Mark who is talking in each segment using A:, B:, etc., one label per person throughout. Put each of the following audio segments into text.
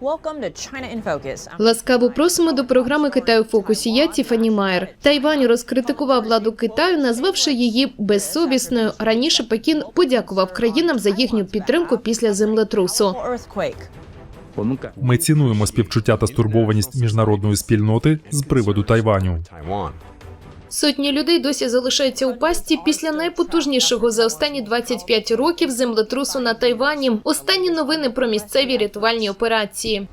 A: Welcome to China in Focus.
B: Ласкаво просимо до програми Китаю фокусі. Я Тіфані Майер. Тайвань розкритикував владу Китаю, назвавши її безсовісною. Раніше Пекін подякував країнам за їхню підтримку після землетрусу.
C: Ми цінуємо співчуття та стурбованість міжнародної спільноти з приводу Тайваню.
B: Сотні людей досі залишаються у пасті після найпотужнішого за останні 25 років землетрусу на Тайвані. Останні новини про місцеві рятувальні операції.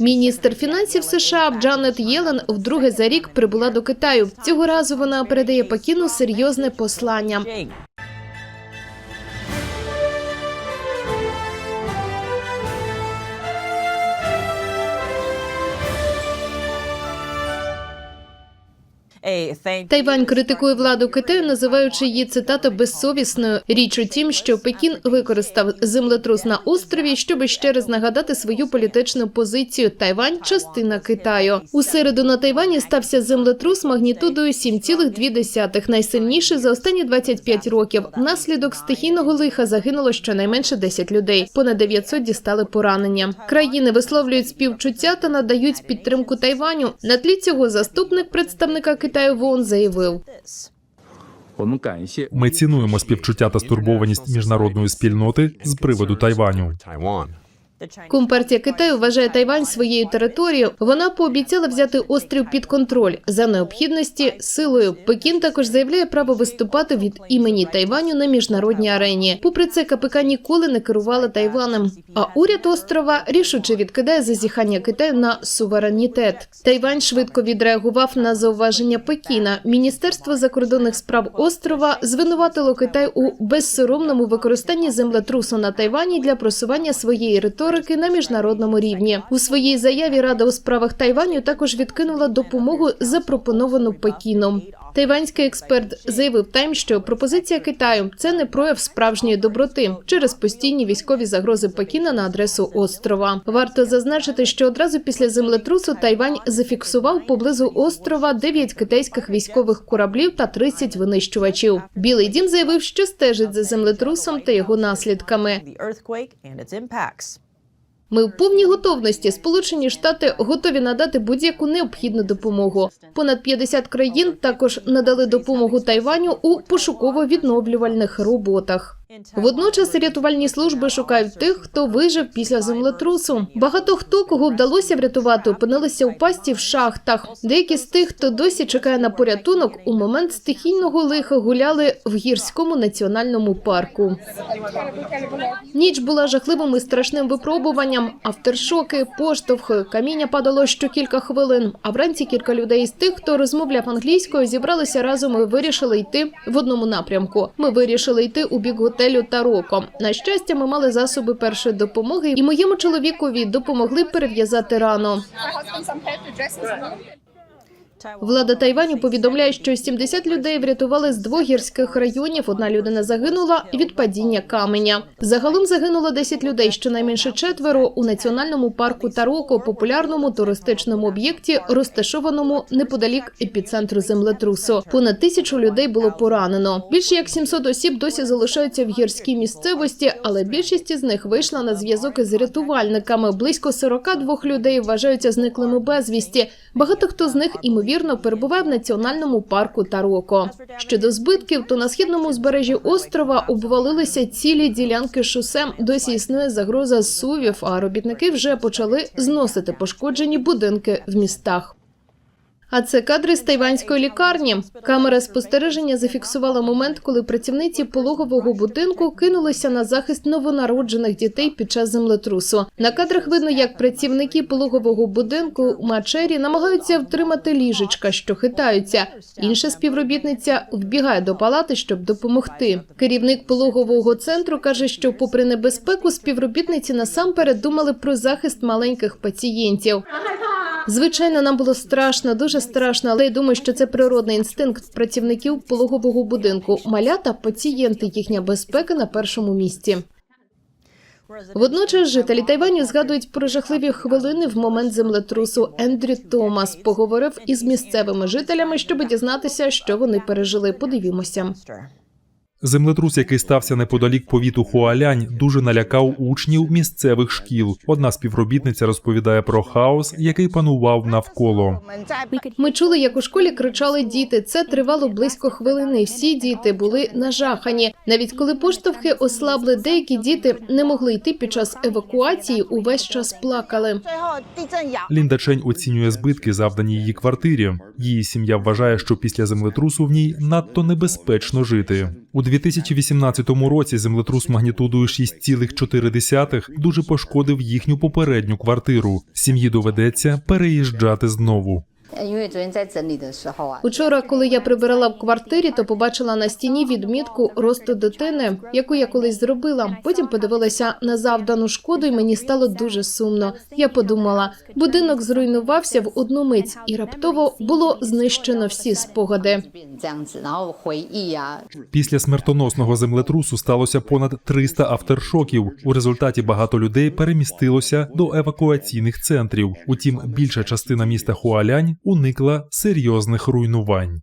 B: Міністр фінансів США Джанет Єлен вдруге за рік прибула до Китаю. Цього разу вона передає Пекіну серйозне послання. Тайвань критикує владу Китаю, називаючи її цитата безсовісною. Річ у тім, що Пекін використав землетрус на острові, щоб ще раз нагадати свою політичну позицію. Тайвань частина Китаю. У середу на Тайвані стався землетрус магнітудою 7,2, найсильніший за останні 25 років. Внаслідок стихійного лиха загинуло щонайменше 10 людей. Понад 900 дістали поранення. Країни висловлюють співчуття та надають підтримку Тайваню. На тлі цього заступник представника Китаю Кай Вун заявив.
C: Ми цінуємо співчуття та стурбованість міжнародної спільноти з приводу Тайваню.
B: Компартія Китаю вважає Тайвань своєю територією. Вона пообіцяла взяти острів під контроль за необхідності силою. Пекін також заявляє право виступати від імені Тайваню на міжнародній арені. Попри це, КПК ніколи не керувала Тайванем. А уряд острова рішуче відкидає зазіхання Китаю на суверенітет. Тайвань швидко відреагував на зауваження Пекіна. Міністерство закордонних справ острова звинуватило Китай у безсоромному використанні землетрусу на Тайвані для просування своєї риторики на міжнародному рівні. У своїй заяві Рада у справах Тайваню також відкинула допомогу, запропоновану Пекіном. Тайванський експерт заявив Тайм, що пропозиція Китаю це не прояв справжньої доброти через постійні військові загрози Пекіна на адресу острова. Варто зазначити, що одразу після землетрусу Тайвань зафіксував поблизу острова 9 китайських військових кораблів та 30 винищувачів. Білий дім заявив, що стежить за землетрусом та його наслідками. Ми в повній готовності. Сполучені Штати готові надати будь-яку необхідну допомогу. Понад 50 країн також надали допомогу Тайваню у пошуково-відновлювальних роботах. Водночас рятувальні служби шукають тих, хто вижив після землетрусу. Багато хто, кого вдалося врятувати, опинилися у пасті в шахтах. Деякі з тих, хто досі чекає на порятунок, у момент стихійного лиха гуляли в гірському національному парку. Ніч була жахливим і страшним випробуванням. Авторшоки, поштовхи, каміння падало що кілька хвилин. А вранці кілька людей з тих, хто розмовляв англійською, зібралися разом і вирішили йти в одному напрямку. Ми вирішили йти у бік готелю Тароко. На щастя, ми мали засоби першої допомоги, і моєму чоловікові допомогли перев'язати рану. Влада Тайваню повідомляє, що 70 людей врятували з двох гірських районів. Одна людина загинула від падіння каменя. Загалом загинуло 10 людей, щонайменше четверо у національному парку Тароко, популярному туристичному об'єкті, розташованому неподалік епіцентру землетрусу. Понад тисячу людей було поранено. Більше як 700 осіб досі залишаються в гірській місцевості, але більшість із них вийшла на зв'язок із рятувальниками. Близько 42 людей вважаються зниклими безвісті. Багато хто з них імовірно перебуває в національному парку Тароко. Щодо збитків, то на східному узбережжі острова обвалилися цілі ділянки шосе. Досі існує загроза сувів, а робітники вже почали зносити пошкоджені будинки в містах. А це кадри з тайванської лікарні. Камера спостереження зафіксувала момент, коли працівниці пологового будинку кинулися на захист новонароджених дітей під час землетрусу. На кадрах видно, як працівники пологового будинку Мачері намагаються втримати ліжечка, що хитаються. Інша співробітниця вбігає до палати, щоб допомогти. Керівник пологового центру каже, що, попри небезпеку, співробітниці насамперед думали про захист маленьких пацієнтів. Звичайно, нам було страшно, дуже страшно, але я думаю, що це природний інстинкт працівників пологового будинку. Малята, пацієнти, їхня безпека на першому місці. Водночас жителі Тайваню згадують про жахливі хвилини в момент землетрусу. Ендрю Томас поговорив із місцевими жителями, щоб дізнатися, що вони пережили. Подивімося.
C: Землетрус, який стався неподалік повіту Хуалянь, дуже налякав учнів місцевих шкіл. Одна співробітниця розповідає про хаос, який панував навколо.
B: Ми чули, як у школі кричали діти. Це тривало близько хвилини. Всі діти були нажахані. Навіть коли поштовхи ослабли, деякі діти не могли йти під час евакуації. Увесь час плакали.
C: Лінда Чень оцінює збитки, завдані її квартирі. Її сім'я вважає, що після землетрусу в ній надто небезпечно жити. У 2018 році землетрус магнітудою 6,4 дуже пошкодив їхню попередню квартиру. Сім'ї доведеться переїжджати знову.
B: Учора, коли я прибирала в квартирі, то побачила на стіні відмітку росту дитини, яку я колись зробила. Потім подивилася на завдану шкоду, і мені стало дуже сумно. Я подумала, будинок зруйнувався в одну мить, і раптово було знищено всі спогади.
C: Після смертоносного землетрусу сталося понад 300 авторшоків. У результаті багато людей перемістилося до евакуаційних центрів. Утім, більша частина міста Хуалянь уникла серйозних руйнувань.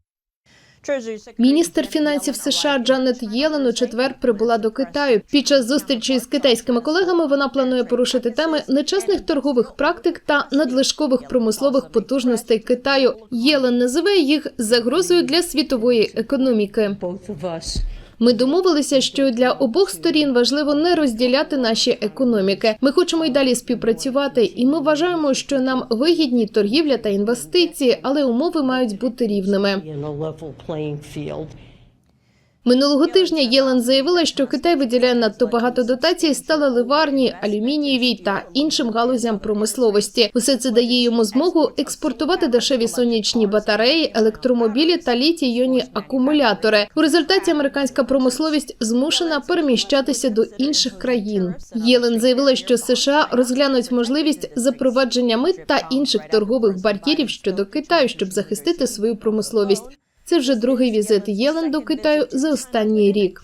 B: Міністр фінансів США Джанет Єлен у четвер прибула до Китаю. Під час зустрічі з китайськими колегами вона планує порушити теми нечесних торгових практик та надлишкових промислових потужностей Китаю. Єлен називає їх загрозою для світової економіки. Ми домовилися, що для обох сторін важливо не розділяти наші економіки. Ми хочемо й далі співпрацювати, і ми вважаємо, що нам вигідні торгівля та інвестиції, але умови мають бути рівними. Минулого тижня Єлен заявила, що Китай виділяє надто багато дотацій сталеливарній, алюмінієвій та іншим галузям промисловості. Усе це дає йому змогу експортувати дешеві сонячні батареї, електромобілі та літій-йонні акумулятори. У результаті американська промисловість змушена переміщатися до інших країн. Єлен заявила, що США розглянуть можливість запровадження мит та інших торгових бар'єрів щодо Китаю, щоб захистити свою промисловість. Це вже другий візит Єлен до Китаю за останній рік.